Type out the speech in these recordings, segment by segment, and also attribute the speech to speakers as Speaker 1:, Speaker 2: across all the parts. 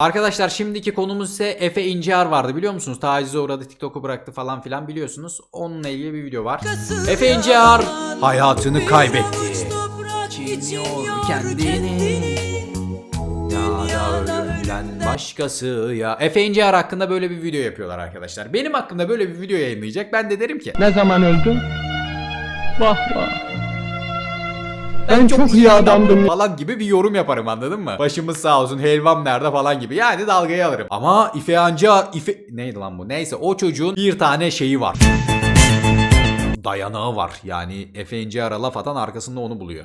Speaker 1: Arkadaşlar şimdiki konumuz ise Efe İncear vardı biliyor musunuz? Tacize uğradı TikTok'u bıraktı falan filan biliyorsunuz. Onunla ilgili bir video var. Efe İncear hayatını kaybetti. Çiğniyor kendini. Ya da ölümden başkası ya. Efe İncear hakkında böyle bir video yapıyorlar arkadaşlar. Benim hakkımda böyle bir video yayınlayacak. Ben de derim ki
Speaker 2: Ne zaman öldün? Vah vah. Ben çok iyi adamdım.
Speaker 1: falan gibi bir yorum yaparım anladın mı? Başımız sağ olsun helvam nerede falan gibi. Yani dalgayı alırım. Ama İfe Anca İfe neydi lan bu? Neyse o çocuğun bir tane şeyi var. Dayanağı var. Yani Efe İncear'a laf atan arkasında onu buluyor.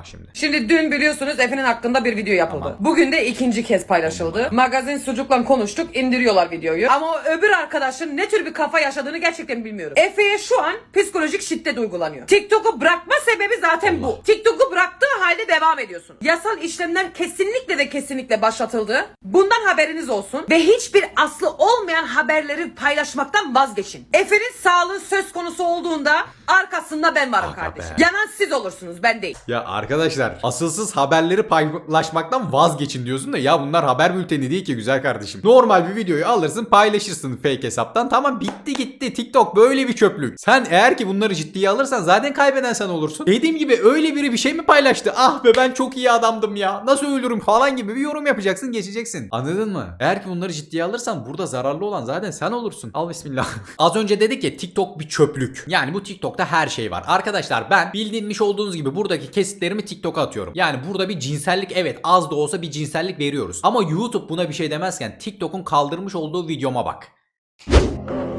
Speaker 1: Bak şimdi.
Speaker 3: Şimdi dün biliyorsunuz Efe'nin hakkında bir video yapıldı.
Speaker 1: Tamam.
Speaker 3: Bugün de ikinci kez paylaşıldı. Magazin sucukla konuştuk indiriyorlar videoyu. Ama o öbür arkadaşın ne tür bir kafa yaşadığını gerçekten bilmiyorum. Efe'ye şu an psikolojik şiddet uygulanıyor. TikTok'u bırakma sebebi zaten bu. TikTok'u bıraktığı halde devam ediyorsun. Yasal işlemler kesinlikle ve kesinlikle başlatıldı. Bundan haberiniz olsun. Ve hiçbir aslı olmayan haberleri paylaşmaktan vazgeçin. Efe'nin sağlığı söz konusu olduğunda arkasında ben varım
Speaker 1: Aga
Speaker 3: kardeşim.
Speaker 1: be.
Speaker 3: Yanan siz olursunuz ben değil.
Speaker 1: Ya arkadaşlar asılsız haberleri paylaşmaktan vazgeçin diyorsun da ya bunlar haber bülteni değil ki güzel kardeşim. Normal bir videoyu alırsın paylaşırsın fake hesaptan tamam bitti gitti TikTok böyle bir çöplük. Sen eğer ki bunları ciddiye alırsan zaten kaybeden sen olursun. Dediğim gibi öyle biri bir şey mi paylaştı? Ah be ben çok iyi adamdım ya nasıl ölürüm falan gibi bir yorum yapacaksın geçeceksin. Anladın mı? Eğer ki bunları ciddiye alırsan burada zararlı olan zaten sen olursun. Al bismillah. Az önce dedik ya TikTok bir çöplük. Yani bu TikTok'ta her şey var. Arkadaşlar ben bildiğiniz olduğunuz gibi buradaki kesitlerimi TikTok'a atıyorum. Yani burada bir cinsellik evet az da olsa bir cinsellik veriyoruz. Ama YouTube buna bir şey demezken TikTok'un kaldırmış olduğu videoma bak.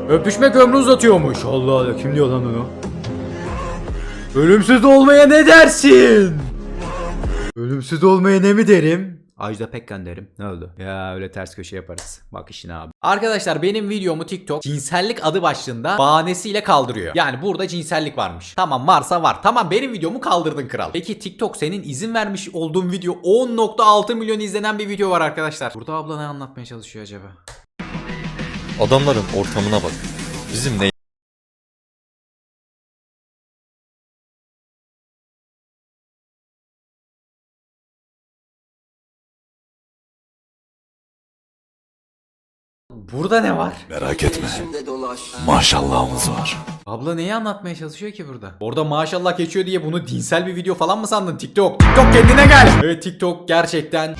Speaker 1: Öpüşmek ömrü uzatıyormuş. Allah Allah kim diyor lan onu? Ölümsüz olmaya ne dersin? Ölümsüz olmaya ne mi derim? Ajda Pekkan derim. Ne oldu? Ya öyle ters köşe yaparız. Bak işine abi. Arkadaşlar benim videomu TikTok cinsellik adı başlığında bahanesiyle kaldırıyor. Yani burada cinsellik varmış. Tamam varsa var. Tamam benim videomu kaldırdın kral. Peki TikTok senin izin vermiş olduğun video 10.6 milyon izlenen bir video var arkadaşlar. Burada abla ne anlatmaya çalışıyor acaba?
Speaker 4: Adamların ortamına bak. Bizim ne
Speaker 1: Burada ne var?
Speaker 4: merak etme. Maşallahımız var.
Speaker 1: Abla neyi anlatmaya çalışıyor ki burada? Orada maşallah geçiyor diye bunu dinsel bir video falan mı sandın TikTok? TikTok kendine gel. Evet TikTok gerçekten